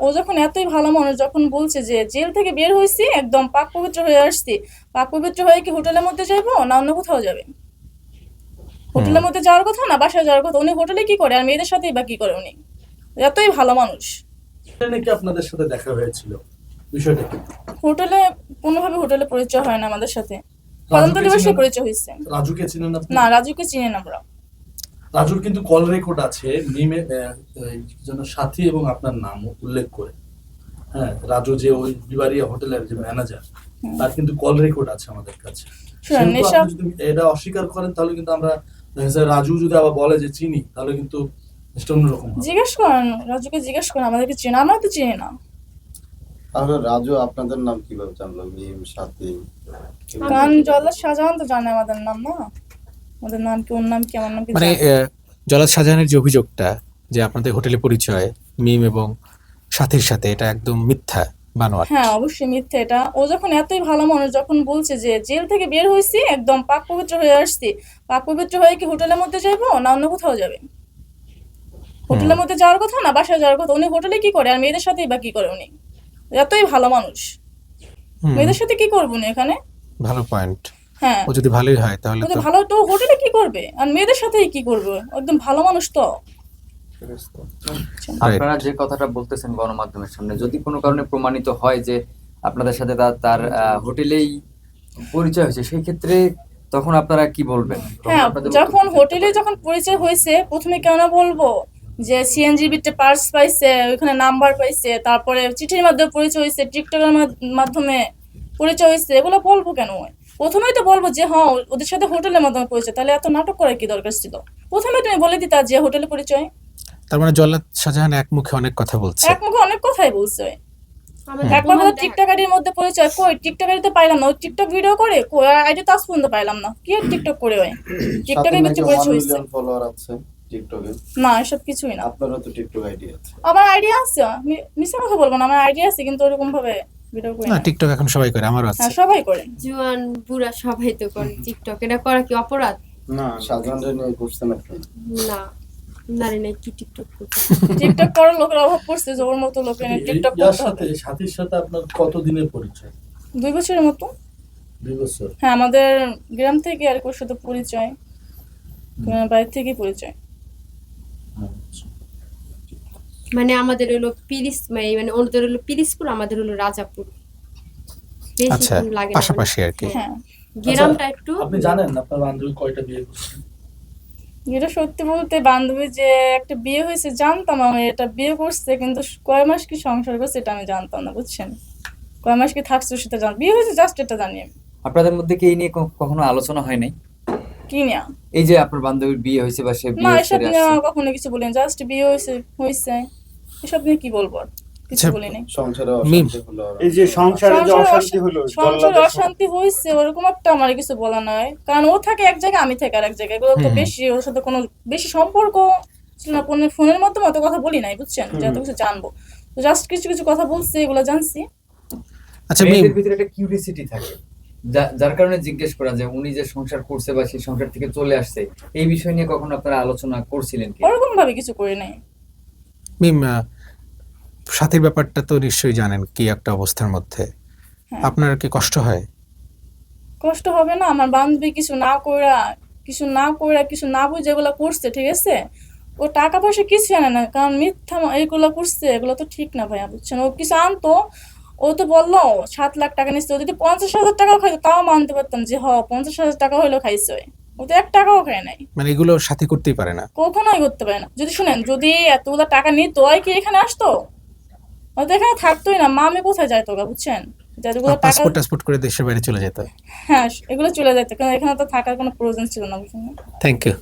ও যখন এতই ভালো মানুষ যখন বলছে যে জেল থেকে বের হয়েছি একদম পাক পবিত্র হয়ে আসছি। পাক পবিত্র হয়ে কি হোটেলের মধ্যে যাইবো না অন্য কোথাও যাবে? হোটেলের মধ্যে যাওয়ার কথা না বাসায় যাওয়ার কথা? উনি হোটেলে কি করে? আর মেয়েদের সাথেই বা কি করে উনি? এতই ভালো মানুষ। নাকি আপনাদের সাথে দেখা হয়েছিল? বিষয়টা কি? হোটেলে কোনোভাবে হোটেলে পরিচয় হয় না আমাদের সাথে। কদমতলি চিনেন? পরিচয় হয়েছে। রাজুকে চিনেন আপনি? না রাজুকে চিনি না আমরা। রাজুর কিন্তু কল রেকর্ড আছে মিমে যেন সাথী এবং আপনার নাম উল্লেখ করে। হ্যাঁ রাজু যে ওই বিবারিয়া হোটেলের যে ম্যানেজার তার কিন্তু কল রেকর্ড আছে আমাদের কাছে। এটা অস্বীকার করেন তাহলে কিন্তু আমরা রাজু যদি আবার বলে যে চিনি তাহলে কিন্তু অন্যরকম জিজ্ঞেস করেন রাজুকে জিজ্ঞেস করেন আমাদেরকে চেনা আমরা তো চিনি না। তাহলে রাজু আপনাদের নাম কীভাবে জানলো? মিম সাথী? কারণ জল্লাদ শাহজাহান তো জানে আমাদের নাম না? আমাদের নাম কি ওর নাম কি আমার নাম কি মানে জলাদ শাহজাহানের যে অভিযোগটা যে আপনাদের হোটেলে পরিচয় মিম এবং সাথীর সাথে এটা একদম মিথ্যা বানোয়াট। হ্যাঁ অবশ্যই মিথ্যে এটা। ও যখন এতই ভালো মানুষ যখন বলছে যে জেল থেকে বের হয়েছি একদম পাক পবিত্র হয়ে আসছি। পাক পবিত্র হয়ে কি হোটেলের মধ্যে যাইবো না অন্য কোথাও যাবে? হোটেলের মধ্যে যাওয়ার কথা না বাসায় যাওয়ার কথা। উনি হোটেলে কি করে? আর মেয়েদের সাথেই বা কি করে উনি? এতই ভালো মানুষ। মেয়েদের সাথে কি করব উনি এখানে? ভালো পয়েন্ট হ্যাঁ। ও যদি ভালোই হয় তাহলে তো ভালো তো হোটেলে কি করবে? আর মেয়েদের সাথেই কি করবে? একদম ভালো মানুষ তো। আপনারা যে কথাটা বলতেছেন গণমাধ্যমের সামনে যদি কোনো কারণে প্রমাণিত হয় যে আপনাদের সাথে তার তার হোটেলেই পরিচয় হয়েছে সেই ক্ষেত্রে তখন আপনারা কি বলবেন? হ্যাঁ যখন হোটেলে যখন পরিচয় হয়েছে প্রথমে কেন বলব? যে সিএনজি বিটে পার্স পাইছে ওইখানে নাম্বার পাইছে তারপরে চিঠির মাধ্যমে পরিচয় হয়েছে টিকটকের মাধ্যমে পরিচয় হয়েছে এগুলো বলব কেন? প্রথমেই তো বলব যে হ্যাঁ ওদের সাথে হোটেলের মাধ্যমে পরিচয়। তাহলে এত নাটক করার কি দরকার ছিল? প্রথমে তুমি বলে দিতা যে হোটেলে পরিচয়। তার মানে জল্লাদ শাহজাহান এক মুখে অনেক কথা বলছে। এক মুখে অনেক কথাই বলছে। একবার বলে টিকটক আইডির মধ্যে পরিচয়। কই? টিকটক আইডিতে পাইলাম না। ওই টিকটক ভিডিও করে কই? আইডি তো আজ পর্যন্ত পাইলাম না। কি টিকটক করে ওই? টিকটকের ভিতরে নাকি পরিচয় হয়েছে। ফলোয়ার আছে টিকটকে? না এসব কিছুই না। আপনারও তো টিকটক আইডি আছে। আমার আইডিয়া আছে। মি- কথা বলব না আমার আইডিয়া আছে কিন্তু ওরকম ভাবে ভিডিও করি না না টিকটক এখন সবাই করে আমারও আছে। হ্যাঁ সবাই করে। জুয়ান বুড়া সবাই তো করে টিকটক এটা করা কি অপরাধ? না নিয়ে করছেন আপনি না নারী নাই কি টিকটক করতে টিকটক করার লোকের অভাব পড়ছে যে ওর মতো লোকের টিকটক করতে সাথে হবে। সাথীর সাথে আপনার কতদিনের পরিচয়? দুই বছরের মতো। দুই বছর। হ্যাঁ আমাদের গ্রাম থেকে আর ওর সাথে পরিচয় বাইরে থেকে পরিচয় আচ্ছা। মানে আমাদের হলো পিরিস মানে মানে ওদের হলো পিরিসপুর আমাদের হলো রাজাপুর। আচ্ছা না পাশাপাশি আর কি। হ্যাঁ। গ্রামটা একটু আপনি জানেন আপনার বান্ধবী কয়টা বিয়ে করছেন যেটা সত্যি বলতে বান্ধবী যে একটা বিয়ে হয়েছে জানতাম আমি এটা বিয়ে করছে কিন্তু কয় মাস কি সংসার করছে এটা আমি জানতাম না বুঝছেন? কয় মাস কি থাকছে সেটা জান বিয়ে হয়েছে জাস্ট এটা জানি আমি। আপনাদের মধ্যে কি এই নিয়ে কখনো আলোচনা হয় নাই? কি নিয়া? এই যে আপনার বান্ধবীর বিয়ে হয়েছে বা সে না বিয়ে এসব নিয়ে কখনো কিছু বলিনি জাস্ট বিয়ে হয়েছে হয়েছে। এসব নিয়ে কি বলব কিছু আচ্ছা, বলিনি। সংসারে মিম। অশান্তি হলো আর- এই যে সংসারে যে অশান্তি হলো সংসারে অশান্তি হয়েছে ওরকম একটা আমার কিছু বলা নয় কারণ ও থাকে এক জায়গায় আমি থাকি আর এক জায়গায়। এগুলো তো বেশি ওর সাথে কোনো বেশি সম্পর্ক ছিল না। ফোনের মাধ্যমে অত কথা বলি নাই বুঝছেন? যে এত কিছু জানব। তো জাস্ট কিছু কিছু কথা বলছে এগুলো জানছি। আচ্ছা মেয়েদের ভিতরে একটা থাকে। যার কারণে জিজ্ঞেস করা যে উনি যে সংসার করছে বা সেই সংসার থেকে চলে আসছে এই বিষয় নিয়ে কখনো আপনারা আলোচনা করছিলেন কি? ওরকম ভাবে কিছু করে নাই। মিম সাথীর ব্যাপারটা তো নিশ্চয়ই জানেন কি একটা অবস্থার মধ্যে হ্যাঁ। আপনার কি কষ্ট হয় কষ্ট হবে না আমার বান্ধবী কিছু না কইরা কিছু না কইরা কিছু না বুঝে এগুলো করছে ঠিক আছে ও টাকা পয়সা কিছু আনে না কারণ মিথ্যা এইগুলো করছে এগুলো তো ঠিক না ভাইয়া বুঝছেন ও কিছু আনতো ও তো বলল সাত লাখ টাকা নিচ্ছে ও যদি পঞ্চাশ হাজার টাকাও খাইতো তাও মানতে পারতাম যে হ পঞ্চাশ হাজার টাকা হইলেও খাইছে। ও তো এক টাকাও খায় নাই মানে এগুলো সাথে করতেই পারে না। কখনোই করতে পারে না। যদি শুনেন যদি এতগুলো টাকা নিত হয় কি এখানে আসতো? হয়তো এখানে থাকতোই না। মা আমি কোথায় যাইতো গা বুঝছেন? যাদেরগুলো টাকা পাসপোর্ট টাসপোর্ট করে দেশের বাইরে চলে যেত হ্যাঁ। এগুলো চলে যেত। কারণ এখানে তো থাকার কোনো প্রয়োজন ছিল না বুঝছেন? Thank you